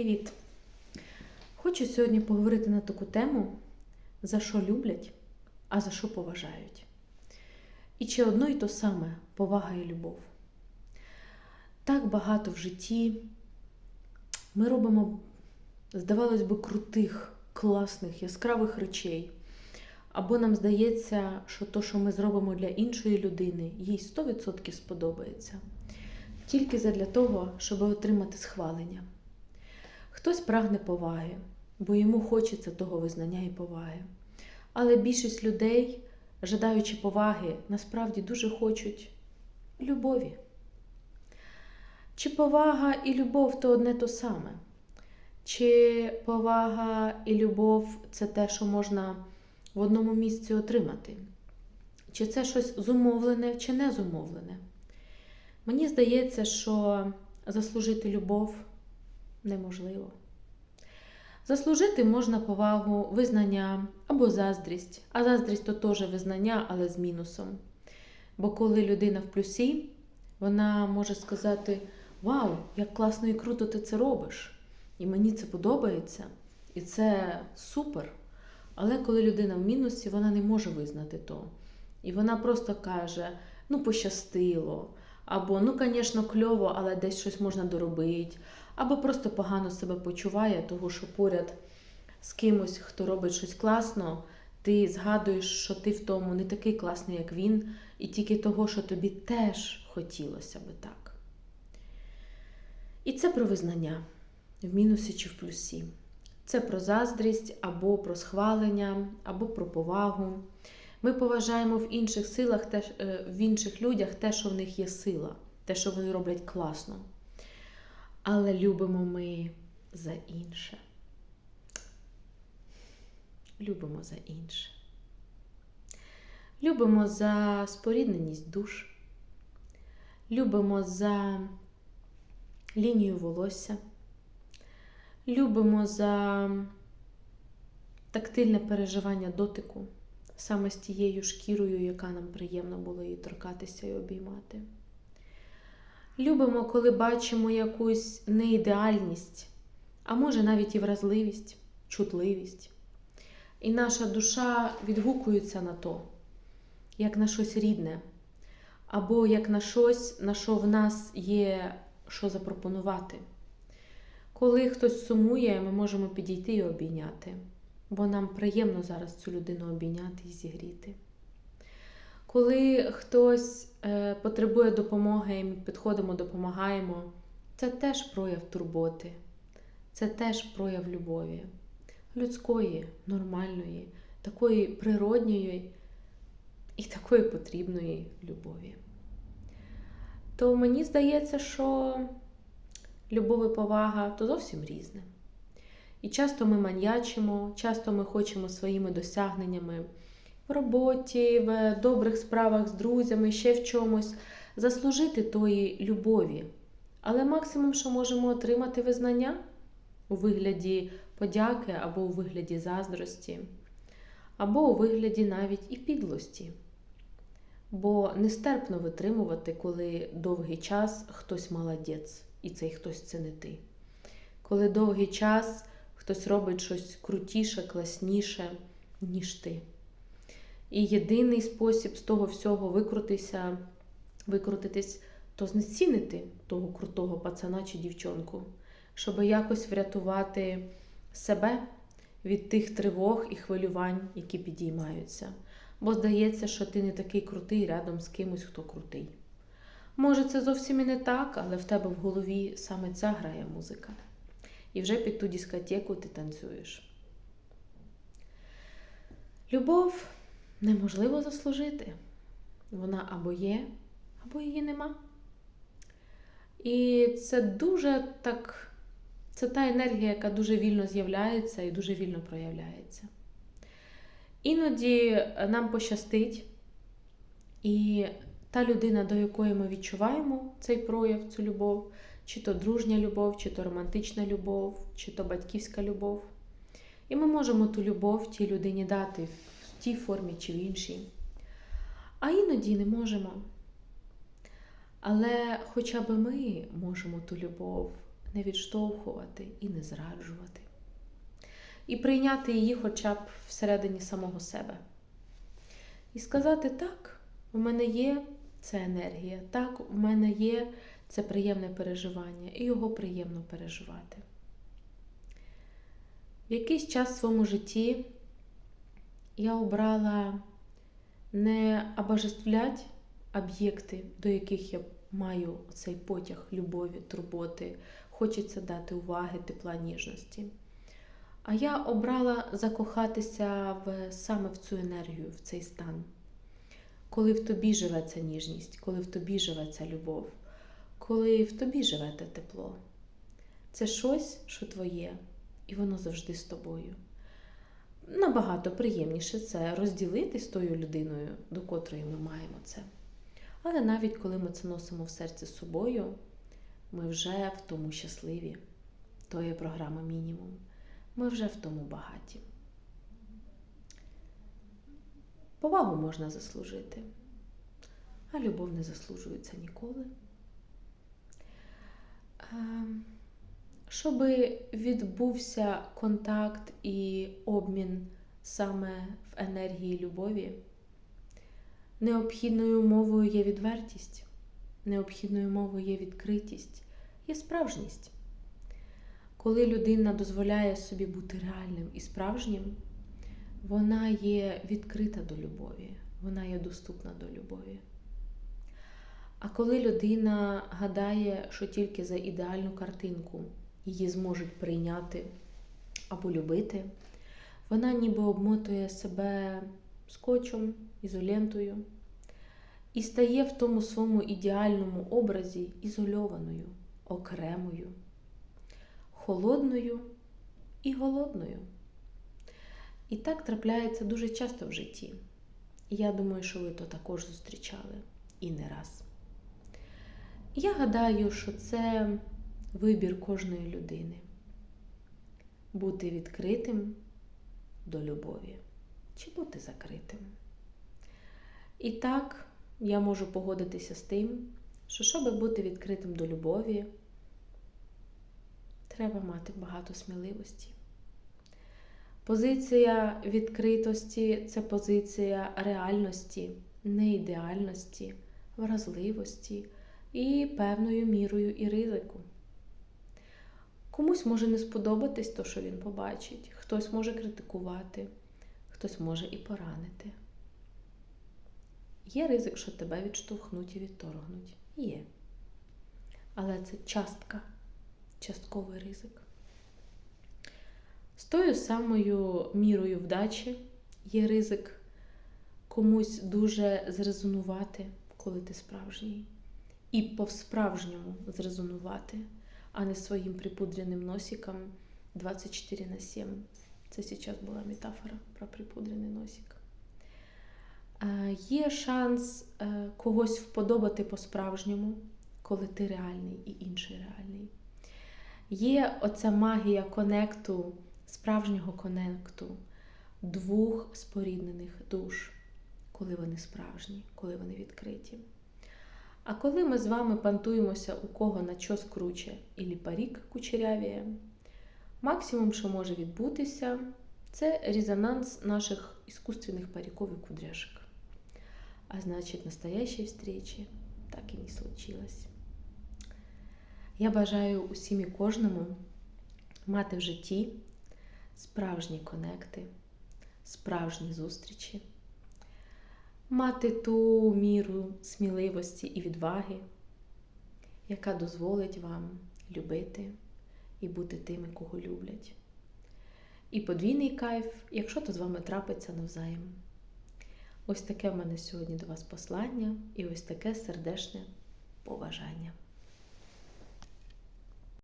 Привіт! Хочу сьогодні поговорити на таку тему, за що люблять, а за що поважають. І чи одно й то саме повага і любов. Так багато в житті ми робимо, здавалось би, крутих, класних, яскравих речей. Або нам здається, що то, що ми зробимо для іншої людини, їй 100% сподобається. Тільки задля того, щоб отримати схвалення. Хтось прагне поваги, бо йому хочеться того визнання і поваги. Але більшість людей, жадаючи поваги, насправді дуже хочуть любові. Чи повага і любов то одне то саме? Чи повага і любов це те, що можна в одному місці отримати? Чи це щось зумовлене, чи не зумовлене? Мені здається, що заслужити любов неможливо. Заслужити можна повагу, визнання або заздрість. А заздрість то теж визнання, але з мінусом. Бо коли людина в плюсі, вона може сказати: Вау, як класно і круто ти це робиш! І мені це подобається, і це супер. Але коли людина в мінусі, вона не може визнати то. І вона просто каже: ну, пощастило. Або, ну, звісно, кльово, але десь щось можна доробити. Або просто погано себе почуває, того що поряд з кимось, хто робить щось класно, ти згадуєш, що ти в тому не такий класний, як він, і тільки того, що тобі теж хотілося би так. І це про визнання в мінусі чи в плюсі. Це про заздрість, або про схвалення, або про повагу. Ми поважаємо в інших силах, те, в інших людях те, що в них є сила, те, що вони роблять класно. Але любимо ми за інше. Любимо за інше. Любимо за спорідненість душ. Любимо за лінію волосся. Любимо за тактильне переживання дотику саме з тією шкірою, яка нам приємно було її торкатися і обіймати. Любимо, коли бачимо якусь неідеальність, а може навіть і вразливість, чутливість. І наша душа відгукується на то, як на щось рідне, або як на щось, на що в нас є що запропонувати. Коли хтось сумує, ми можемо підійти і обійняти бо нам приємно зараз цю людину обійняти і зігріти. Коли хтось е, потребує допомоги, і ми підходимо, допомагаємо, це теж прояв турботи, це теж прояв любові, людської, нормальної, такої природньої і такої потрібної любові. То мені здається, що любов і повага то зовсім різне. І часто ми маньячимо, часто ми хочемо своїми досягненнями в роботі, в добрих справах з друзями, ще в чомусь заслужити тої любові. Але максимум, що можемо отримати визнання у вигляді подяки або у вигляді заздрості, або у вигляді навіть і підлості. Бо нестерпно витримувати, коли довгий час хтось молодець, і цей хтось це не ти. Коли довгий час хтось робить щось крутіше, класніше, ніж ти. І єдиний спосіб з того всього викрутитися, викрутитись, то знецінити того крутого пацана чи дівчонку, щоб якось врятувати себе від тих тривог і хвилювань, які підіймаються. Бо здається, що ти не такий крутий рядом з кимось, хто крутий. Може, це зовсім і не так, але в тебе в голові саме ця грає музика і вже під ту дискотеку ти танцюєш. Любов неможливо заслужити. Вона або є, або її нема. І це дуже так, це та енергія, яка дуже вільно з'являється і дуже вільно проявляється. Іноді нам пощастить, і та людина, до якої ми відчуваємо цей прояв, цю любов, чи то дружня любов, чи то романтична любов, чи то батьківська любов. І ми можемо ту любов тій людині дати в тій формі чи в іншій. А іноді не можемо. Але хоча б ми можемо ту любов не відштовхувати і не зраджувати. І прийняти її хоча б всередині самого себе. І сказати так, у мене є ця енергія, так, у мене є це приємне переживання, і його приємно переживати. В якийсь час в своєму житті я обрала не обожествлять об'єкти, до яких я маю цей потяг любові, турботи, хочеться дати уваги, тепла, ніжності. А я обрала закохатися в, саме в цю енергію, в цей стан. Коли в тобі живе ця ніжність, коли в тобі живе ця любов, коли в тобі живе те тепло. Це щось, що твоє, і воно завжди з тобою. Набагато приємніше це розділити з тою людиною, до котрої ми маємо це. Але навіть коли ми це носимо в серці з собою, ми вже в тому щасливі. То є програма мінімум. Ми вже в тому багаті. Повагу можна заслужити, а любов не заслужується ніколи. Щоб відбувся контакт і обмін саме в енергії любові, необхідною умовою є відвертість, необхідною умовою є відкритість, є справжність. Коли людина дозволяє собі бути реальним і справжнім, вона є відкрита до любові, вона є доступна до любові. А коли людина гадає, що тільки за ідеальну картинку її зможуть прийняти або любити, вона ніби обмотує себе скотчем, ізолентою і стає в тому своєму ідеальному образі ізольованою, окремою, холодною і голодною. І так трапляється дуже часто в житті. І я думаю, що ви то також зустрічали і не раз. Я гадаю, що це вибір кожної людини бути відкритим до любові чи бути закритим. І так я можу погодитися з тим, що щоб бути відкритим до любові, треба мати багато сміливості. Позиція відкритості це позиція реальності, неідеальності, вразливості і певною мірою і ризику. Комусь може не сподобатись то, що він побачить, хтось може критикувати, хтось може і поранити. Є ризик, що тебе відштовхнуть і відторгнуть. Є. Але це частка, частковий ризик. З тою самою мірою вдачі є ризик комусь дуже зрезонувати, коли ти справжній, і по-справжньому зрезонувати, а не своїм припудреним носиком 24 на 7. Це зараз була метафора про припудрений носик. Є шанс е, когось вподобати по-справжньому, коли ти реальний і інший реальний. Є оця магія конекту справжнього конекту двох споріднених душ, коли вони справжні, коли вони відкриті. А коли ми з вами пантуємося, у кого на чос круче і парік кучерявіє, максимум, що може відбутися, це резонанс наших іскусственних париков і кудряшек. А значить, настоящей встречи так і не случилось. Я бажаю усім і кожному мати в житті справжні конекти, справжні зустрічі, мати ту міру сміливості і відваги, яка дозволить вам любити і бути тими, кого люблять. І подвійний кайф, якщо то з вами трапиться навзаєм. Ось таке в мене сьогодні до вас послання і ось таке сердечне побажання.